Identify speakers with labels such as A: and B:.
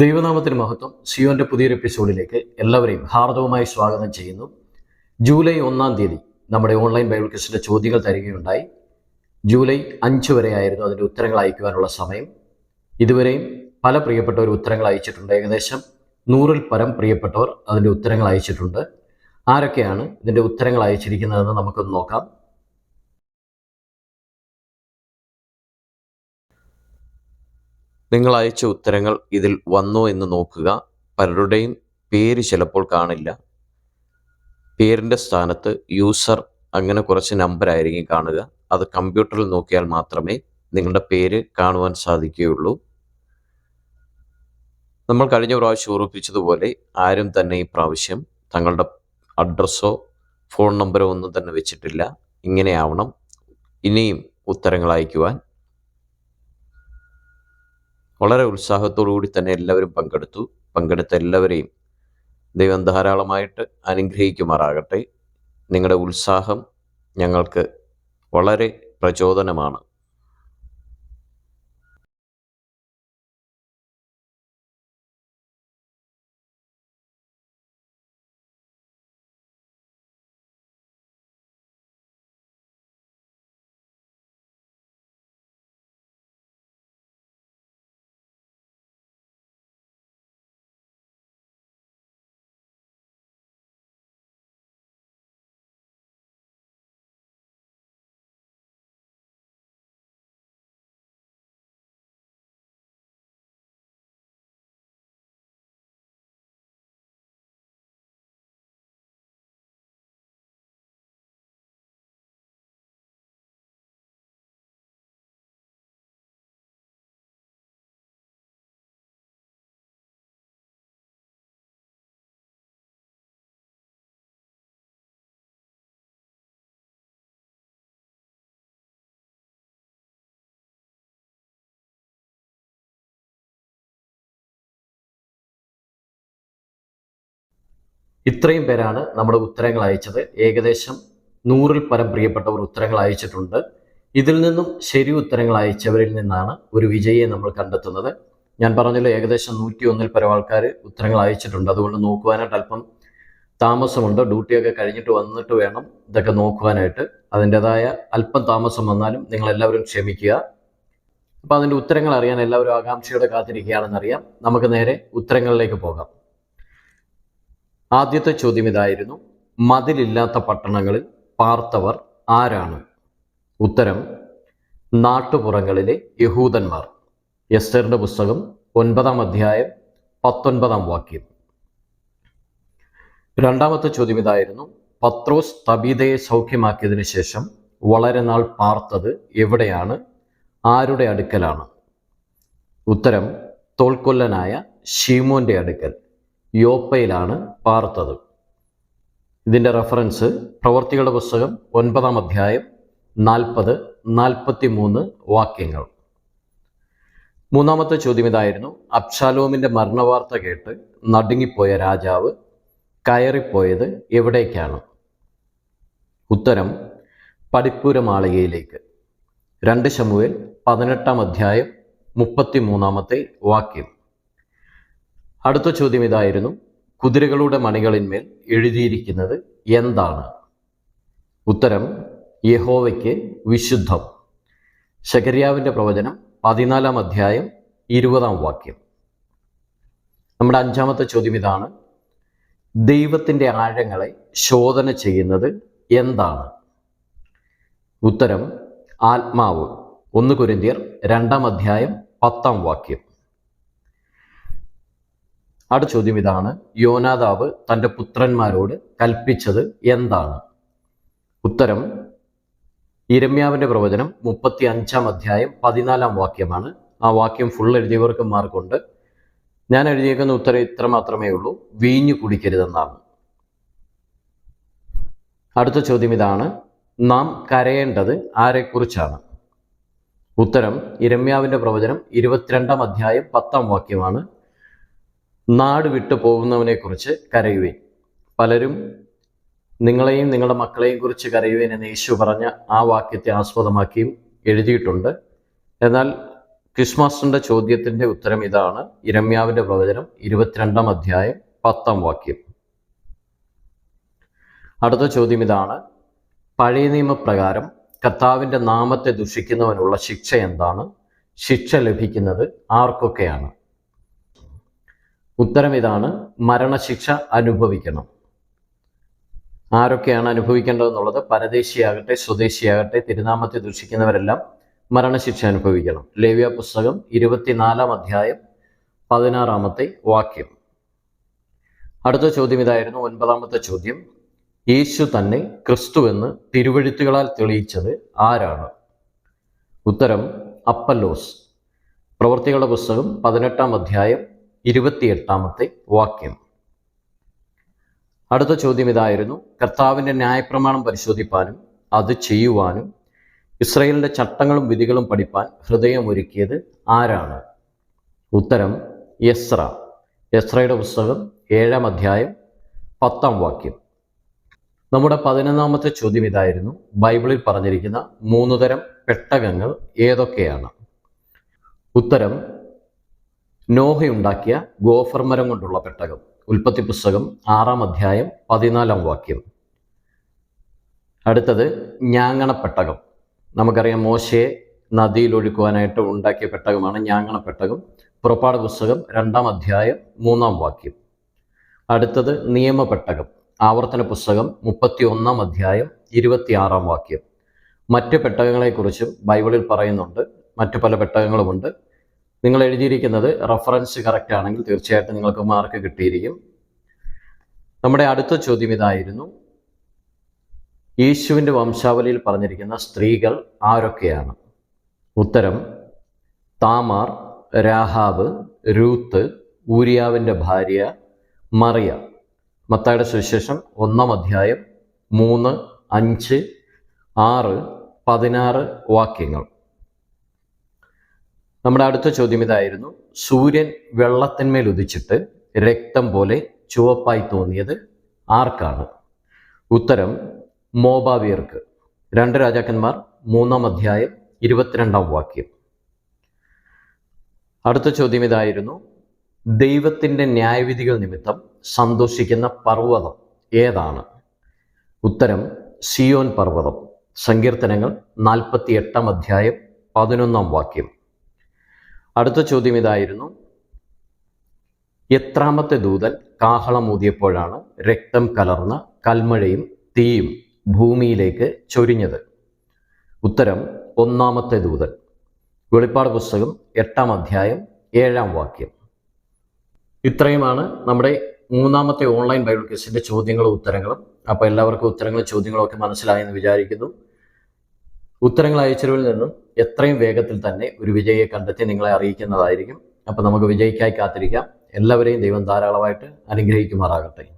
A: ദൈവനാമത്തിന് മഹത്വം. സിയോന്റെ പുതിയൊരു എപ്പിസോഡിലേക്ക് എല്ലാവരെയും ഹാർദവമായി സ്വാഗതം ചെയ്യുന്നു. ജൂലൈ ഒന്നാം തീയതി നമ്മുടെ ഓൺലൈൻ ബൈബിൾ ക്വസ്റ്റിന്റെ ചോദ്യങ്ങൾ തരികയുണ്ടായി. ജൂലൈ അഞ്ച് വരെയായിരുന്നു അതിന്റെ ഉത്തരങ്ങൾ അയക്കുവാനുള്ള സമയം. ഇതുവരെയും പല പ്രിയപ്പെട്ടവർ ഉത്തരങ്ങൾ അയച്ചിട്ടുണ്ട്. ഏകദേശം നൂറിൽ പരം പ്രിയപ്പെട്ടവർ അതിന്റെ ഉത്തരങ്ങൾ അയച്ചിട്ടുണ്ട്. ആരൊക്കെയാണ് ഇതിന്റെ ഉത്തരങ്ങൾ അയച്ചിരിക്കുന്നതെന്ന് നമുക്കൊന്ന് നോക്കാം.
B: നിങ്ങൾ അയച്ച ഉത്തരങ്ങൾ ഇതിൽ വന്നോ എന്ന് നോക്കുക. പലരുടെയും പേര് ചിലപ്പോൾ കാണില്ല. പേരിന്റെ സ്ഥാനത്ത് യൂസർ അങ്ങനെ കുറച്ച് നമ്പർ ആയിരിക്കും കാണുക. അത് കമ്പ്യൂട്ടറിൽ നോക്കിയാൽ മാത്രമേ നിങ്ങളുടെ പേര് കാണുവാൻ സാധിക്കുകയുള്ളൂ. നമ്മൾ കഴിഞ്ഞ പ്രാവശ്യം ഉറപ്പിച്ചതുപോലെ ആരും തന്നെ ഈ പ്രാവശ്യം തങ്ങളുടെ അഡ്രസ്സോ ഫോൺ നമ്പറോ ഒന്നും തന്നെ വെച്ചിട്ടില്ല. ഇങ്ങനെയാവണം ഇനിയും ഉത്തരങ്ങൾ അയക്കുവാൻ വളരെ ഉത്സാഹത്തോടു കൂടി തന്നെ എല്ലാവരും പങ്കെടുത്തു. പങ്കെടുത്ത എല്ലാവരെയും ദൈവം ധാരാളമായിട്ട് അനുഗ്രഹിക്കുമാറാകട്ടെ. നിങ്ങളുടെ ഉത്സാഹം ഞങ്ങൾക്ക് വളരെ പ്രചോദനമാണ്.
A: ഇത്രയും പേരാണ് നമ്മുടെ ഉത്തരങ്ങൾ അയച്ചത്. ഏകദേശം നൂറിൽ പരം പ്രിയപ്പെട്ടവർ ഉത്തരങ്ങൾ അയച്ചിട്ടുണ്ട്. ഇതിൽ നിന്നും ശരി ഉത്തരങ്ങൾ അയച്ചവരിൽ നിന്നാണ് ഒരു വിജയിയെ നമ്മൾ കണ്ടെത്തുന്നത്. ഞാൻ പറഞ്ഞല്ലോ ഏകദേശം നൂറ്റി ഒന്നിൽ പരം ആൾക്കാർ ഉത്തരങ്ങൾ അയച്ചിട്ടുണ്ട്. അതുകൊണ്ട് നോക്കുവാനായിട്ട് അല്പം താമസമുണ്ട്. ഡ്യൂട്ടിയൊക്കെ കഴിഞ്ഞിട്ട് വന്നിട്ട് വേണം ഇതൊക്കെ നോക്കുവാനായിട്ട്. അതിന്റെതായ അല്പം താമസം വന്നാലും നിങ്ങൾ എല്ലാവരും ക്ഷമിക്കുക. അപ്പോൾ അതിന്റെ ഉത്തരങ്ങൾ അറിയാൻ എല്ലാവരും ആകാംക്ഷയോടെ കാത്തിരിക്കുകയാണെന്നറിയാം. നമുക്ക് നേരെ ഉത്തരങ്ങളിലേക്ക് പോകാം. ആദ്യത്തെ ചോദ്യം ഇതായിരുന്നു. മതിലില്ലാത്ത പട്ടണങ്ങളിൽ പാർത്തവർ ആരാണ്? ഉത്തരം നാട്ടുപുറങ്ങളിലെ യഹൂദന്മാർ. എസ്റ്ററിന്റെ പുസ്തകം ഒൻപതാം അധ്യായം പത്തൊൻപതാം വാക്യം. രണ്ടാമത്തെ ചോദ്യം ഇതായിരുന്നു. പത്രോസ് തബീതയെ സൗഖ്യമാക്കിയതിനു ശേഷം വളരെ നാൾ പാർത്തത് എവിടെയാണ്? ആരുടെ അടുക്കലാണ്? ഉത്തരം തോൽക്കൊല്ലനായ ഷീമോന്റെ അടുക്കൽ. യോപ്പയിലാണ് പാർത്തത്. ഇതിന്റെ റെഫറൻസ് പ്രവർത്തികളുടെ പുസ്തകം ഒൻപതാം അധ്യായം നാൽപ്പത് നാൽപ്പത്തി മൂന്ന് വാക്യങ്ങൾ. മൂന്നാമത്തെ ചോദ്യം ഇതായിരുന്നു. അബ്ഷാലോമിന്റെ മരണവാർത്ത കേട്ട് നടുങ്ങിപ്പോയ രാജാവ് കയറിപ്പോയത് എവിടേക്കാണ്? ഉത്തരം പടിപ്പൂരമാളികയിലേക്ക്. രണ്ട് ശമുവേൽ പതിനെട്ടാം അധ്യായം മുപ്പത്തി മൂന്നാമത്തെ വാക്യം. അടുത്ത ചോദ്യം ഇതായിരുന്നു. കുതിരകളുടെ മണികളിന്മേൽ എഴുതിയിരിക്കുന്നത് എന്താണ്? ഉത്തരം യഹോവയ്ക്ക് വിശുദ്ധം. ശകരിയാവിന്റെ പ്രവചനം പതിനാലാം അധ്യായം ഇരുപതാം വാക്യം. നമ്മുടെ അഞ്ചാമത്തെ ചോദ്യം ഇതാണ്. ദൈവത്തിന്റെ ആഴങ്ങളെ ശോധന ചെയ്യുന്നത് എന്താണ്? ഉത്തരം ആത്മാവ്. ഒന്ന് കുരിന്തിയർ രണ്ടാം അധ്യായം പത്താം വാക്യം. അടുത്ത ചോദ്യം ഇതാണ്. യോനാദാവ് തന്റെ പുത്രന്മാരോട് കൽപ്പിച്ചത് എന്താണ്? ഉത്തരം ഇരമ്യാവിന്റെ പ്രവചനം മുപ്പത്തി അഞ്ചാം അധ്യായം പതിനാലാം വാക്യമാണ്. ആ വാക്യം ഫുൾ എഴുതിയവർക്ക് മാർക്കുണ്ട്. ഞാൻ എഴുതിയേക്കുന്ന ഉത്തരം ഇത്ര മാത്രമേ ഉള്ളൂ. വീഞ്ഞു കുടിക്കരുതെന്നാണ്. അടുത്ത ചോദ്യം ഇതാണ്. നാം കരയേണ്ടത് ആരെക്കുറിച്ചാണ്? ഉത്തരം ഇരമ്യാവിന്റെ പ്രവചനം ഇരുപത്തിരണ്ടാം അധ്യായം പത്താം വാക്യമാണ്. നാട് വിട്ടു പോകുന്നവനെക്കുറിച്ച് കരയുവേൻ. പലരും നിങ്ങളെയും നിങ്ങളുടെ മക്കളെയും കുറിച്ച് കരയുവേൻ എന്ന് യേശു പറഞ്ഞ ആ വാക്യത്തെ ആസ്പദമാക്കിയും എഴുതിയിട്ടുണ്ട്. എന്നാൽ ക്രിസ്മാസിന്റെ ചോദ്യത്തിന്റെ ഉത്തരം ഇതാണ്. ഇരമ്യാവിന്റെ പ്രവചനം ഇരുപത്തിരണ്ടാം അധ്യായം പത്താം വാക്യം. അടുത്ത ചോദ്യം ഇതാണ്. പഴയ നിയമപ്രകാരം കർത്താവിന്റെ നാമത്തെ ദുഷിക്കുന്നവനുള്ള ശിക്ഷ എന്താണ്? ശിക്ഷ ലഭിക്കുന്നത് ആർക്കൊക്കെയാണ്? ഉത്തരം ഇതാണ് മരണശിക്ഷ അനുഭവിക്കണം. ആരൊക്കെയാണ് അനുഭവിക്കേണ്ടതെന്നുള്ളത്? പരദേശിയാകട്ടെ സ്വദേശിയാകട്ടെ തിരുനാമത്തെ ദൂഷിക്കുന്നവരെല്ലാം മരണശിക്ഷ അനുഭവിക്കണം. ലേവ്യ പുസ്തകം ഇരുപത്തിനാലാം അധ്യായം പതിനാറാമത്തെ വാക്യം. അടുത്ത ചോദ്യം ഇതായിരുന്നു ഒൻപതാമത്തെ ചോദ്യം. യേശു തന്നെ ക്രിസ്തുവെന്ന് തിരുവഴുത്തുകളാൽ തെളിയിച്ചത് ആരാണ്? ഉത്തരം അപ്പല്ലോസ്. പ്രവർത്തികളുടെ പുസ്തകം പതിനെട്ടാം അധ്യായം ഇരുപത്തിയെട്ടാമത്തെ വാക്യം. അടുത്ത ചോദ്യം ഇതായിരുന്നു. കർത്താവിന്റെ ന്യായപ്രമാണം പരിശോധിപ്പാനും അത് ചെയ്യുവാനും ഇസ്രയേലിന്റെ ചട്ടങ്ങളും വിധികളും പഠിപ്പാൻ ഹൃദയമൊരുക്കിയത് ആരാണ്? ഉത്തരം യസ്ര യസ്രയുടെ പുസ്തകം ഏഴാം അധ്യായം പത്താം വാക്യം. നമ്മുടെ പതിനൊന്നാമത്തെ ചോദ്യം ഇതായിരുന്നു. ബൈബിളിൽ പറഞ്ഞിരിക്കുന്ന മൂന്ന് തരം പെട്ടകങ്ങൾ ഏതൊക്കെയാണ്? ഉത്തരം നോഹയുണ്ടാക്കിയ ഗോഫർ മരം കൊണ്ടുള്ള പെട്ടകം. ഉൽപ്പത്തി പുസ്തകം ആറാം അധ്യായം പതിനാലാം വാക്യം. അടുത്തത് ഞാങ്ങണപ്പെട്ടകം നമുക്കറിയാം മോശയെ നദിയിൽ ഒഴുക്കുവാനായിട്ട് ഉണ്ടാക്കിയ പെട്ടകമാണ് ഞാങ്ങണപ്പെട്ടകം പുറപ്പാട് പുസ്തകം രണ്ടാം അധ്യായം മൂന്നാം വാക്യം. അടുത്തത് നിയമപ്പെട്ടകം ആവർത്തന പുസ്തകം മുപ്പത്തി ഒന്നാം അധ്യായം ഇരുപത്തിയാറാം വാക്യം. മറ്റ് പെട്ടകങ്ങളെക്കുറിച്ചും ബൈബിളിൽ പറയുന്നുണ്ട്. മറ്റു പല പെട്ടകങ്ങളുമുണ്ട്. നിങ്ങൾ എഴുതിയിരിക്കുന്നത് റഫറൻസ് കറക്റ്റ് ആണെങ്കിൽ തീർച്ചയായിട്ടും നിങ്ങൾക്ക് മാർക്ക് കിട്ടിയിരിക്കും. നമ്മുടെ അടുത്ത ചോദ്യം ഇതായിരുന്നു. യേശുവിന്റെ വംശാവലിയിൽ പറഞ്ഞിരിക്കുന്ന സ്ത്രീകൾ ആരൊക്കെയാണ്? ഉത്തരം താമാർ രാഹാബ് രൂത്ത് ഊരിയാവിന്റെ ഭാര്യ മറിയ. മത്തായുടെ സുവിശേഷം ഒന്നാം അധ്യായം മൂന്ന് അഞ്ച് ആറ് പതിനാറ് വാക്യങ്ങൾ. നമ്മുടെ അടുത്ത ചോദ്യം ഇതായിരുന്നു. സൂര്യൻ വെള്ളത്തിന്മേൽ ഉദിച്ചിട്ട് രക്തം പോലെ ചുവപ്പായി തോന്നിയത് ആർക്കാണ്? ഉത്തരം മോബാവിയർക്ക്. രണ്ട് രാജാക്കന്മാർ മൂന്നാം അധ്യായം ഇരുപത്തിരണ്ടാം വാക്യം. അടുത്ത ചോദ്യം ഇതായിരുന്നു. ദൈവത്തിന്റെ ന്യായവിധികൾ നിമിത്തം സന്തോഷിക്കുന്ന പർവതം ഏതാണ്? ഉത്തരം സിയോൻ പർവതം. സങ്കീർത്തനങ്ങൾ നാൽപ്പത്തി എട്ടാം അധ്യായം പതിനൊന്നാം വാക്യം. അടുത്ത ചോദ്യം ഇതായിരുന്നു. എത്രാമത്തെ ദൂതൻ കാഹളമൂതിയപ്പോഴാണ് രക്തം കലർന്ന കൽമഴയും തീയും ഭൂമിയിലേക്ക് ചൊരിഞ്ഞത്? ഉത്തരം ഒന്നാമത്തെ ദൂതൻ. വെളിപ്പാട് പുസ്തകം എട്ടാം അധ്യായം ഏഴാം വാക്യം. ഇത്രയുമാണ് നമ്മുടെ മൂന്നാമത്തെ ഓൺലൈൻ ബൈബിൾ ക്വിസിന്റെ ചോദ്യങ്ങളും ഉത്തരങ്ങളും. അപ്പോൾ എല്ലാവർക്കും ഉത്തരങ്ങളും ചോദ്യങ്ങളും ഒക്കെ മനസ്സിലായെന്ന് വിചാരിക്കുന്നു. ഉത്തരങ്ങൾ അയച്ചവരിൽ നിന്നും എത്രയും വേഗത്തിൽ തന്നെ ഒരു വിജയിയെ കണ്ടെത്തി നിങ്ങളെ അറിയിക്കുന്നതായിരിക്കും. അപ്പോൾ നമുക്ക് വിജയിക്കായി കാത്തിരിക്കാം. എല്ലാവരെയും ദൈവം ധാരാളമായിട്ട് അനുഗ്രഹിക്കുമാറാകട്ടെ.